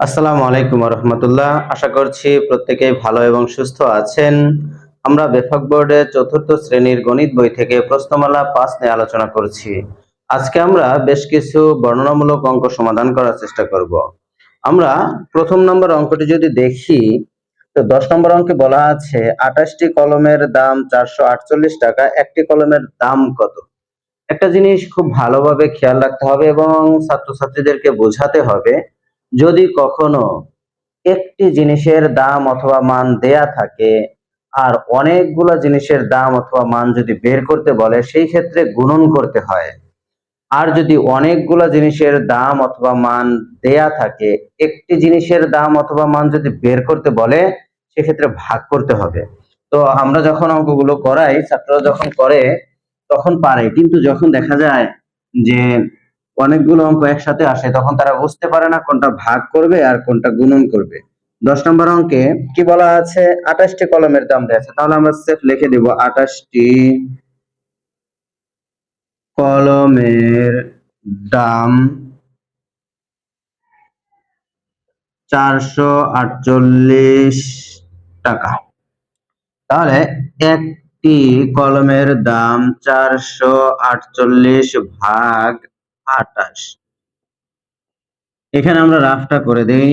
আসসালামু আলাইকুম রহমতুল্লাহ। আশা করছি প্রত্যেকেই ভালো এবং সুস্থ আছেন। আমরা বেফাক বোর্ডের চতুর্থ শ্রেণির গণিত বই থেকে প্রশ্নমালা পাঁচ নিয়ে আলোচনা করছি। আজকে আমরা বেশ কিছু বর্ণনামূলক অঙ্ক সমাধান করার চেষ্টা করব। আমরা প্রথম নম্বর অঙ্কটি যদি দেখি, তো দশ নম্বর অঙ্কে বলা আছে, আঠাশটি কলমের দাম চারশো আটচল্লিশ টাকা, একটি কলমের দাম কত? একটা জিনিস খুব ভালোভাবে খেয়াল রাখতে হবে এবং ছাত্রছাত্রীদেরকে বোঝাতে হবে যদি কখনো একটি জিনিসের দাম অথবা মান দেয়া থাকে, আর অনেকগুলো জিনিসের দাম অথবা মান যদি বের করতে বলে, সেই ক্ষেত্রে গুণন করতে হয়। আর যদি অনেকগুলো জিনিসের দাম অথবা মান দেয়া থাকে, একটি জিনিসের দাম অথবা মান যদি বের করতে বলে, সেক্ষেত্রে ভাগ করতে হবে। তো আমরা যখন অঙ্কগুলো করাই, ছাত্ররা যখন করে, তখন পারে। কিন্তু যখন দেখা যায় যে অনেকগুলো অঙ্ক একসাথে আসে, তখন তারা বুঝতে পারে না কোনটা ভাগ করবে আর কোনটা গুণন করবে। দশ নম্বর অঙ্কে কি বলা আছে? আঠাশটি কলমের দাম দেওয়া আছে। তাহলে আমরা সেফ লিখে দিব, আঠাশটি কলমের দাম চারশো আটচল্লিশ টাকা। তাহলে একটি কলমের দাম চারশো আটচল্লিশ ভাগ আটাশ। এখানে আমরা রাফটা করে দেই।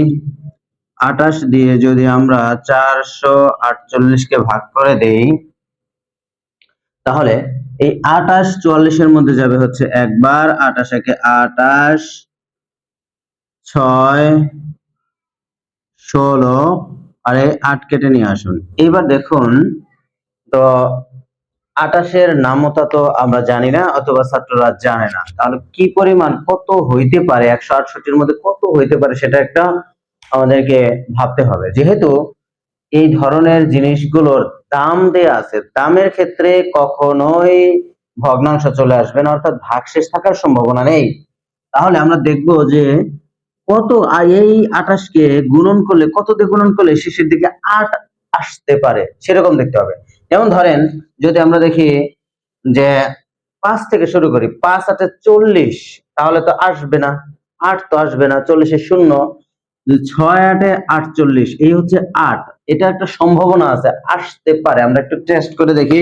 আটাশ দিয়ে যদি আমরা চারশো আটচল্লিশকে ভাগ করে দেই, তাহলে এই আটাশ চুয়াল্লিশের মধ্যে যাবে হচ্ছে একবার, আটাশ একে আটাশ, ছয়, ষোলো, আর এই আট কেটে নিয়ে আসুন। এইবার দেখুন, তো আটাশের নামতা তো আমরা জানি না, অথবা ছাত্ররা জানে না। তাহলে কি পরিমাণ কত হইতে পারে, একশো আটষট্টির মধ্যে কত হইতে পারে সেটা একটা আমাদেরকে ভাবতে হবে। যেহেতু এই ধরনের জিনিসগুলোর দাম দেয়া আছে, দামের ক্ষেত্রে কখনোই ভগ্নাংশ চলে আসবে না, অর্থাৎ ভাগশেষ থাকার সম্ভাবনা নেই। তাহলে আমরা দেখব যে কত এই আঠাশকে গুণন করলে, কত দিয়ে গুণন করলে শেষের দিকে আট আসতে পারে, সেরকম দেখতে হবে। যেমন ধরেন, যদি আমরা দেখি যে পাঁচ থেকে শুরু করি, পাঁচ আটে চল্লিশ, তাহলে তো আসবে না। আট তো আসবে না, চল্লিশে শূন্য, ছয় আটে আটচল্লিশ, এই হচ্ছে আট। এটা একটা সম্ভাবনা আছে, আসতে পারে। আমরা একটু টেস্ট করে দেখি।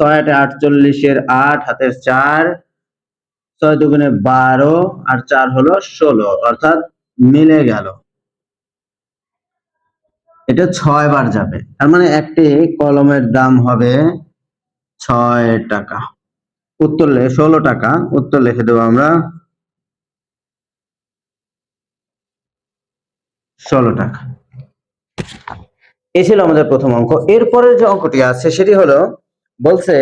ছয় আটে আটচল্লিশের আট, হাতের চার, ছয় দুগুণে বারো, আর চার হলো ষোলো, অর্থাৎ মিলে গেল। এটা ছয় বার যাবে। তার মানে একটি কলমের দাম হবে ছয় টাকা। উত্তর ষোলো টাকা। উত্তর লিখে দেবো আমরা ষোলো টাকা। এ ছিল আমাদের প্রথম অঙ্ক। এরপরের যে অঙ্কটি আছে, সেটি হলো, বলছে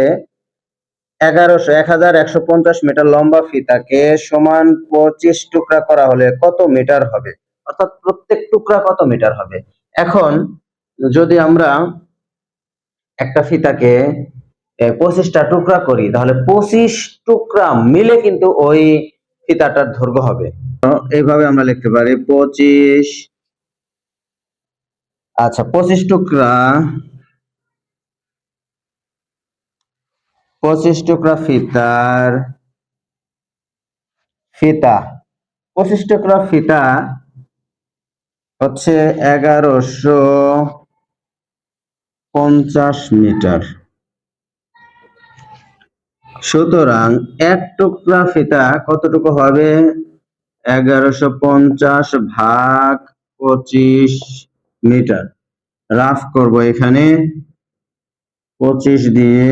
এগারোশো, এক হাজার একশো পঞ্চাশ মিটার লম্বা ফিতাকে সমান পঁচিশ টুকরা করা হলে কত মিটার হবে? অর্থাৎ প্রত্যেক টুকরা কত মিটার হবে? এখন যদি আমরা একটা ফিতাকে পঁচিশটা টুকরা করি, তাহলে পঁচিশ টুকরা মিলে কিন্তু ওই ফিতাটার দৈর্ঘ্য হবে। এইভাবে আমরা লিখতে পারি পঁচিশ আচ্ছা পঁচিশ টুকরা পঁচিশ টুকরা ফিতার ফিতা, পঁচিশ টুকরা ফিতা হচ্ছে এগারোশো পঞ্চাশ মিটার। সুতরাং এক টুকরা ফিতা কতটুকু হবে? এগারোশো পঞ্চাশ ভাগ পঁচিশ মিটার। রাফ করব এখানে। পঁচিশ দিয়ে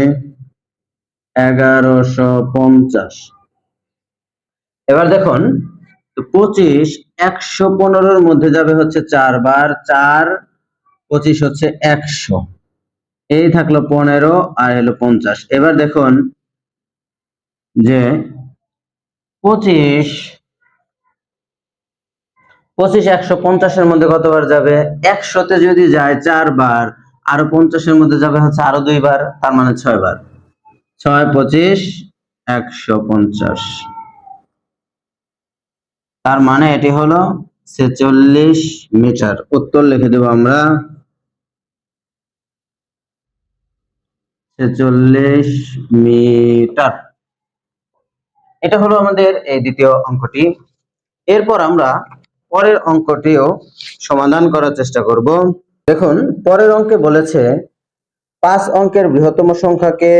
এগারোশো পঞ্চাশ। এবার দেখুন পঁচিশ একশো পনেরোর মধ্যে যাবে হচ্ছে চারবার, চার, পঁচিশ হচ্ছে একশো। এই থাকল পনেরো, আর এলো পঞ্চাশ। এবার দেখুন যে পঁচিশ পঁচিশ একশো পঞ্চাশের মধ্যে কতবার যাবে? একশোতে যদি যায় চারবার, আরও পঞ্চাশের মধ্যে যাবে হচ্ছে আরও দুইবার, তার মানে ছয় বার ছয়, পঁচিশ, একশো পঞ্চাশ। তার মানে এটি হলো ছেচল্লিশ মিটার। উত্তর লিখে দেব আমরা। ছেচল্লিশ মিটার। এটা হলো আমাদের এই দ্বিতীয় অঙ্কটি। এরপর আমরা পরের অঙ্কটিও সমাধান করার চেষ্টা করব। দেখুন, পরের অঙ্কে বলেছে, পাঁচ অঙ্কের বৃহত্তম সংখ্যাকে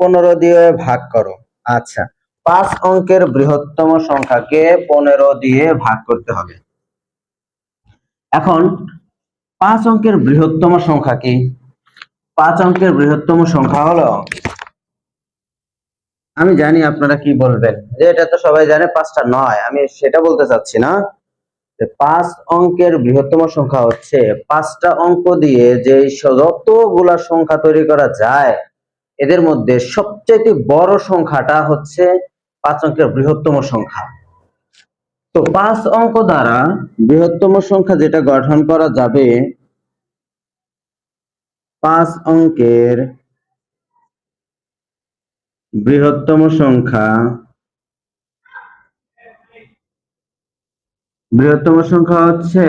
পনেরো দিয়ে ভাগ করো। আচ্ছা। পাঁচ অঙ্কের বৃহত্তম সংখ্যাকে পনেরো দিয়ে ভাগ করতে হবে। এখন, পাঁচ অঙ্কের বৃহত্তম সংখ্যা কি? পাঁচ অঙ্কের বৃহত্তম সংখ্যা হলো, আমি জানি আপনারা কি বলবেন, যে এটা তো সবাই জানে পাঁচটা নয়, আমি সেটা বলতে চাচ্ছি না। পাঁচ অঙ্কের বৃহত্তম সংখ্যা হচ্ছে পাঁচটা অঙ্ক দিয়ে যে যতগুলা সংখ্যা তৈরি করা যায়, এদের মধ্যে সবচেয়ে বড় সংখ্যাটা হচ্ছে পাঁচ অঙ্কের বৃহত্তম সংখ্যা। তো পাঁচ অঙ্ক দ্বারা বৃহত্তম সংখ্যা যেটা গঠন করা যাবে, পাঁচ অঙ্কের বৃহত্তম সংখ্যা বৃহত্তম সংখ্যা হচ্ছে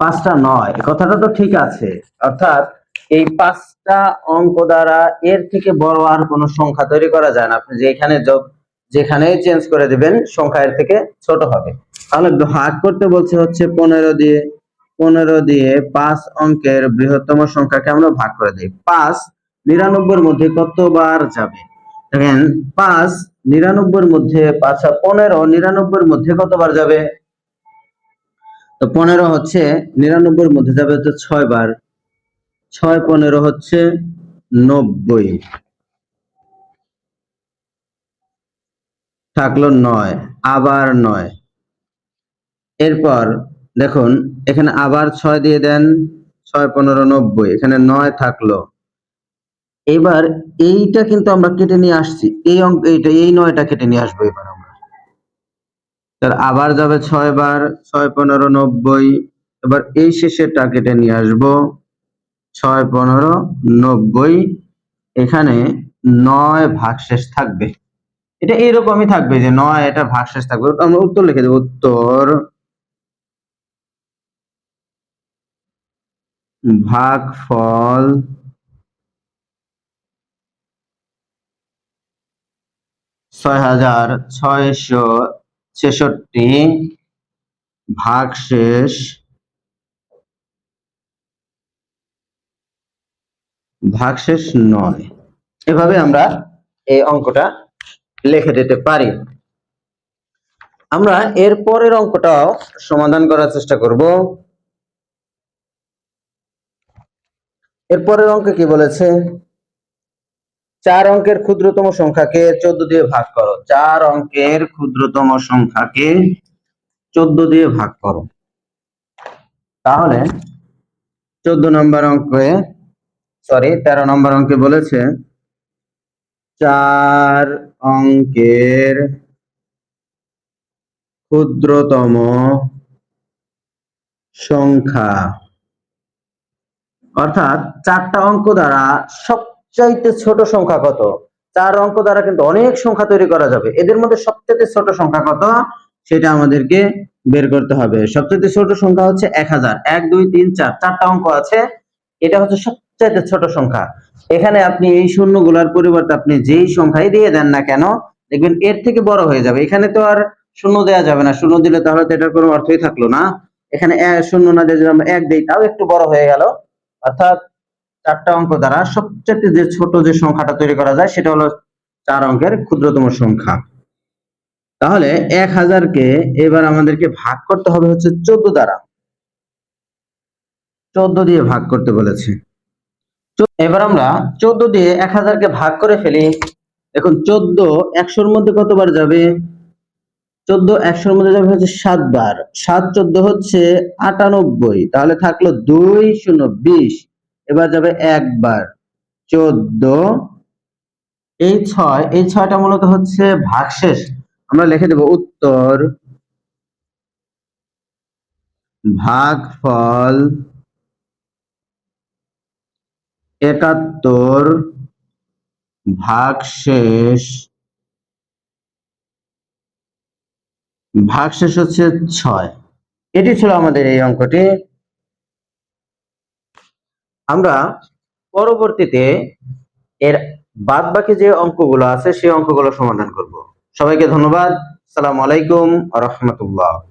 পাঁচটা নয়। কথাটা তো ঠিক আছে। অর্থাৎ এই পাঁচটা অঙ্ক দ্বারা এর থেকে বড় আর কোনো সংখ্যা তৈরি করা যায় না। আপনি যেখানে যোগ যেখানেই চেঞ্জ করে দিবেন, সংখ্যা এর থেকে ছোট হবে। তাহলে ভাগ করতে বলছে হচ্ছে পনেরো দিয়ে পনেরো দিয়ে পাঁচ অঙ্কের বৃহত্তম সংখ্যাকে আমরা ভাগ করে দিই। পাঁচ নিরানব্বইয়ের মধ্যে কতবার যাবে? দেখেন, পাঁচ নিরানব্বইয়ের মধ্যে পাঁচ পনেরো নিরানব্বইয়ের মধ্যে কতবার যাবে? তো পনেরো হচ্ছে নিরানব্বইয়ের মধ্যে যাবে হচ্ছে ছয় বার ছয় পনেরো হচ্ছে নব্বই। থাকল নয়, আবার নয়। এরপর দেখুন, এখানে আবার ছয় দিয়ে দেন, ছয় পনেরো নব্বই, এখানে নয় থাকল। এবার এইটা কিন্তু আমরা কেটে নিয়ে আসছি, এই অঙ্ক এইটা, এই নয়টা কেটে নিয়ে আসব এবার আমরা। আবার যাবে ছয় বার ছয় পনেরো নব্বই, এবার এই শেষেরটা কেটে নিয়ে আসব। ছয় পনেরো নব্বই, এখানে নয় ভাগশেষ থাকবে। এটা এরকমই থাকবে যে নয় এটা ভাগশেষ থাকবে। আমরা উত্তর লিখে দেবো, উত্তর ভাগফল ছয় হাজার ছয়শো ছেষট্টি ভাগশেষ ভাগশেষ নয়। এভাবে আমরা এই অঙ্কটা লিখে দিতে পারি। আমরা এর পরের অঙ্কটাও সমাধান করার চেষ্টা করব। এর পরের অঙ্ক কি বলেছে? চার অঙ্কের ক্ষুদ্রতম সংখ্যাকে চোদ্দ দিয়ে ভাগ করো। চার অঙ্কের ক্ষুদ্রতম সংখ্যাকে চোদ্দ দিয়ে ভাগ করো। তাহলে চোদ্দ নম্বর অঙ্কে সরি তেরো নম্বর অঙ্কে বলেছে, চার অঙ্কের ক্ষুদ্রতম সংখ্যা। অর্থাৎ চারটা অঙ্ক দ্বারা সবচাইতে ছোট সংখ্যা কত? চার অঙ্ক দ্বারা কিন্তু অনেক সংখ্যা তৈরি করা যাবে। এদের মধ্যে সবচেয়ে ছোট সংখ্যা কত? সেটা আমাদেরকে বের করতে হবে। সবচেয়ে ছোট সংখ্যা হচ্ছে এক হাজার। এক, দুই, তিন, চার, চারটা অঙ্ক আছে। এটা হচ্ছে সবচাইতে ছোট সংখ্যা। এখানে আপনি এই শূন্যগুলোর পরিবর্তে আপনি যেই সংখ্যাই দিয়ে দেন না কেন, দেখবেন এর থেকে বড় হয়ে যাবে। এখানে তো আর শূন্য দেওয়া যাবে না। শূন্য দিলে তাহলে তো এটার কোনো অর্থই থাকল না। এখানে শূন্য না দিয়ে যদি এক দিই, তাও একটু বড় হয়ে গেল। অর্থাৎ চারটা অঙ্ক দ্বারা সবচেয়ে যে ছোট যে সংখ্যাটা তৈরি করা যায়, সেটা হলো চার অঙ্কের ক্ষুদ্রতম সংখ্যা। তাহলে এক হাজারকে এবার আমাদেরকে ভাগ করতে হবে হচ্ছে চোদ্দ দ্বারা। চোদ্দ দিয়ে ভাগ করতে বলেছে। এবার আমরা চোদ্দ দিয়ে এক হাজারকে ভাগ করে ফেলি। এখন চোদ্দ একশোর মধ্যে কতবার যাবে? চোদ্দ একশোর মধ্যে যাবে হচ্ছে সাতবার। সাত চোদ্দ হচ্ছে আটানব্বই। তাহলে থাকল দুই শূন্য বিশ। এবার যাবে একবার। চোদ্দ। এই ছয়, এই ছয়টা মূলত হচ্ছে ভাগশেষ। আমরা লিখে দেব উত্তর। ভাগফল একাত্তর ভাগশেষ ভাগশেষ হচ্ছে ছয়। এটি ছিল আমাদের এই অঙ্কটি। আমরা পরবর্তীতে এর বাদ বাকি যে অঙ্কগুলো আছে, সেই অঙ্কগুলো সমাধান করব। সবাইকে ধন্যবাদ। আসসালামু আলাইকুম রহমতুল্লাহ।